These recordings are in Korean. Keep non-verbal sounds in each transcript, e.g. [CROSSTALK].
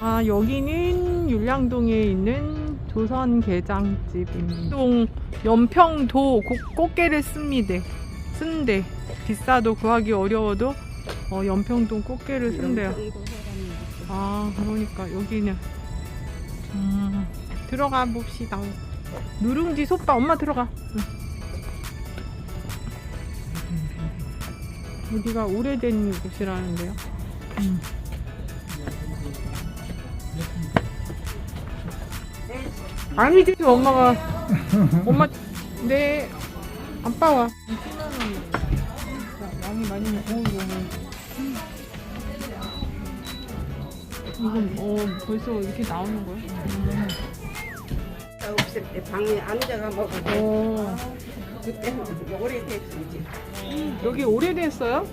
아 여기는 율량동에 있는 조선게장집입니다. 동 연평도 고- 꽃게를 씁니다. 쓴대. 비싸도 구하기 어려워도 어, 연평동 꽃게를 쓴대요. 아 그러니까 여기는 음, 들어가 봅시다. 누룽지 솥밥 엄마 들어가. 응. 여기가 오래된 곳이라는데요. 음. 아니지 엄마가 엄마 내 아빠 와. 양이 많이 먹어 이건 어 벌써 이렇게 나오는 거야? 없을 때 방에 앉아가 먹어. 어 그때는 오래됐어 이제. 여기 오래됐어요?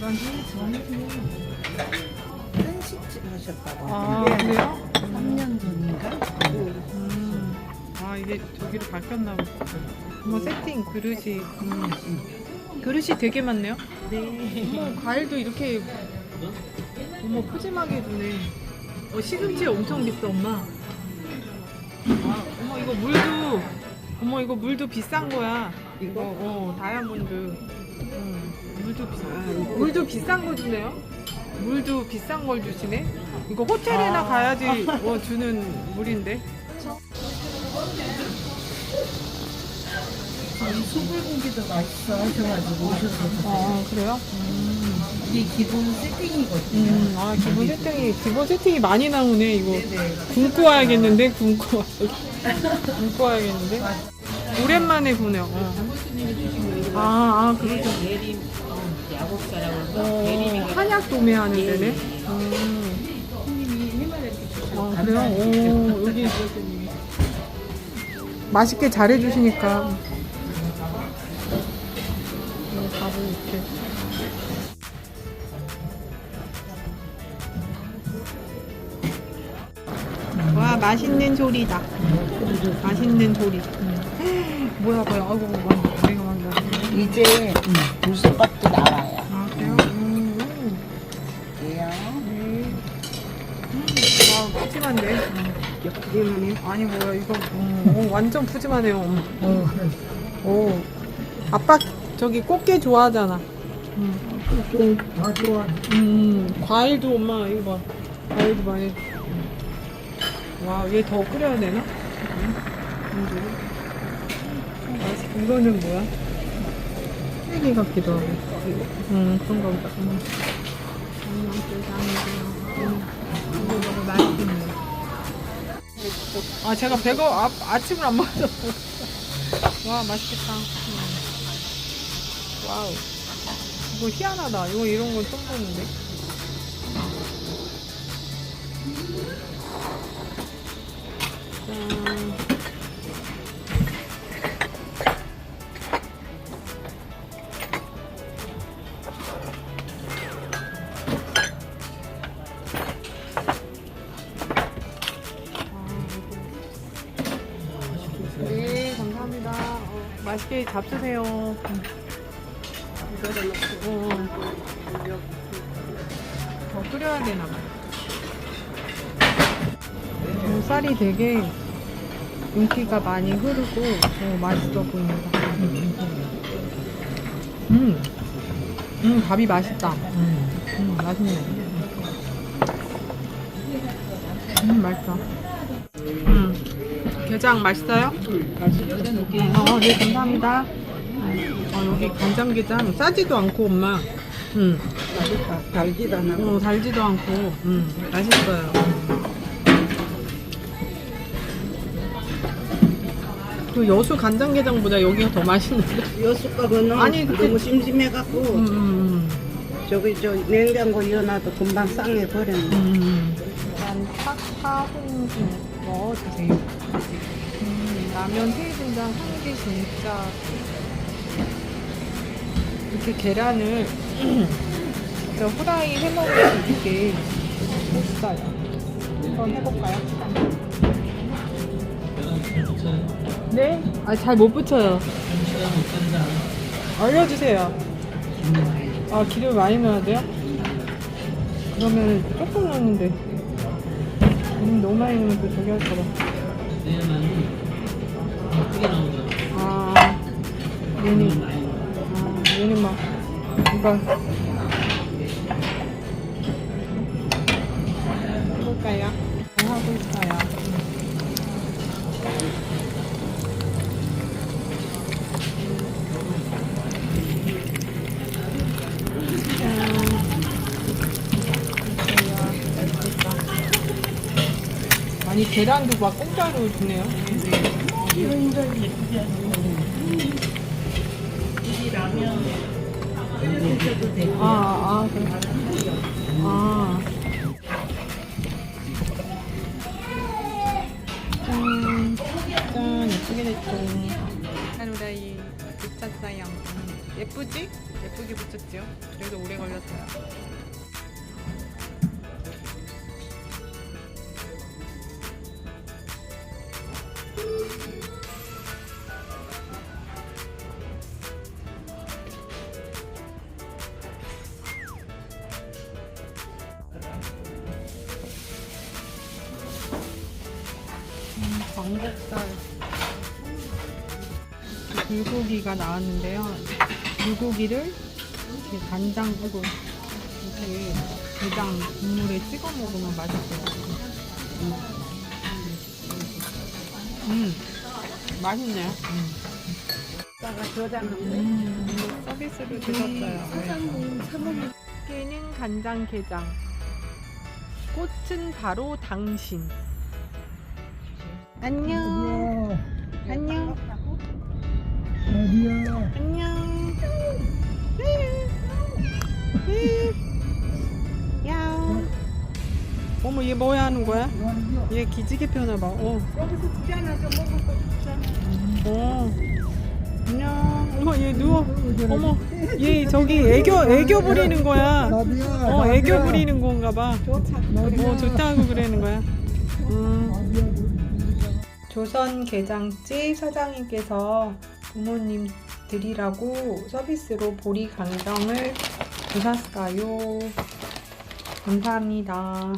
한식집 하셨다고. 아 근데 그래요? 3년 전인가? 음. 아 이게 저기로 바뀌었나 보다. 뭐 세팅 그릇이 음. 그릇이 되게 많네요. 네. 어머 과일도 이렇게 어머 푸짐하게 주네. 어 시금치 엄청 비싸 엄마. 아 어머 이거 물도 어머 이거 물도 비싼 거야. 이거 이거? 어 다이아몬드. 음, 물도 비싸. 아? 물도 비싼 거 주네요. 물도 비싼 걸 주시네. 이거 호텔에나 아. 가야지 어, 주는 물인데. 이 소불고기도 맛있어 하셔가지고 오셔서. 아 그래요? 이게 기본 세팅이거든요. 음, 아 기본 세팅이 기본 세팅이 많이 나오네 이거. 네네. 굶고 와야겠는데 굶고 와. 굶고 와야겠는데. 오랜만에 보네요. 어. 아, 아 그렇죠. 예림 야곱사라고 어, 한약 도매하는 데네. 음. 손님이 해마다 이렇게 주셔서 아 그래요? 오, 여기 맛있게 잘해주시니까. 네, 밥을 이렇게. 와 맛있는 소리다. 맛있는 소리. 음. 뭐야 뭐야 아이고 막 나. 이제 물솥밥도 나와요. 아 그래요? 와 푸짐한데. 음. 그림은 아니 뭐야 이거 음, 오, 완전 푸짐하네요. 음. 오. 오. 아빠 저기 꽃게 좋아하잖아. 음. 다 좋아. 음, 과일도 엄마 이거 봐. 과일도 많이. 와, 얘 더 끓여야 되나? 음. 음, 맛있- 이거는 뭐야? 찌개 같기도 하고. 음, 그런가 보다. 음. 이거 맛있겠네. 아, 제가 배가 아, 아침을 안 먹어서. 와, 맛있겠다. 음. 와우. 이거 희한하다. 이거 이런 건 처음 보는데. 맛있게 잡수세요. 음. 이거를 넣고 어. 더 끓여야 되나 봐. 어, 쌀이 되게 윤기가 많이 흐르고 어, 맛있어 보입니다. 음, 음, 밥이 맛있다. 음, 음 맛있네. 음, 맛있어. 음, 게장 맛있어요? 어, 네, 감사합니다. 어, 여기 간장게장 싸지도 않고 엄마. 음, 맛있다. 달지도 않고. 어, 달지도 않고, 음, 맛있어요. 그 여수 간장게장보다 여기가 더 맛있는데. 여수가거는 아니, 근데- 너무 심심해갖고 음, 음, 저기 저 냉장고 이어놔도 금방 쌍해 버렸네. 음. 음. 일단 파파 홍 넣어주세요. 음, 라면 새우된장 한개 진짜 이렇게 계란을 [CLEARS THROAT] 저 후라이 해먹으면 이게 없어요. 한번 해볼까요? 네? 아, 잘 못 붙여요. 알려주세요. 아, 기름 많이 넣어야 돼요? 그러면 조금 넣는데 음, 너무 많이 넣으면 또 저기 할까봐 아 얘는 아 얘는 막 그러니까 해볼까요? 아니 계란도 막 공짜로 주네요. 아, 아, 그래. 아. 짠, 짠, 예쁘게 됐죠. 하루라이 붙였어요. 예쁘지? 예쁘게 붙였죠? 그래도 오래 걸렸어요. 음, 광복살 불고기가 나왔는데요. 불고기를 이렇게 간장으로 이렇게 게장 국물에 찍어 먹으면 맛있어요. 음, 맛있네요. 다가 저장하면 음, 이거 서비스로 주셨어요. 깨는 간장게장. 꽃은 바로 당신. 안녕. 안녕. 어머 얘 뭐야 하는 거야? 얘 기지개 펴나 봐. 어. 여기서 주잖아 좀 먹을 거 주잖아 어. 안녕. 어머 얘 누워. 어머 얘 저기 애교 애교 부리는 거야. 어 애교 부리는 건가 봐. 좋다 어 좋다고 그러는 거야. 음. 조선 게장집 사장님께서 부모님 드리라고 서비스로 보리 강정을 주셨어요. 감사합니다.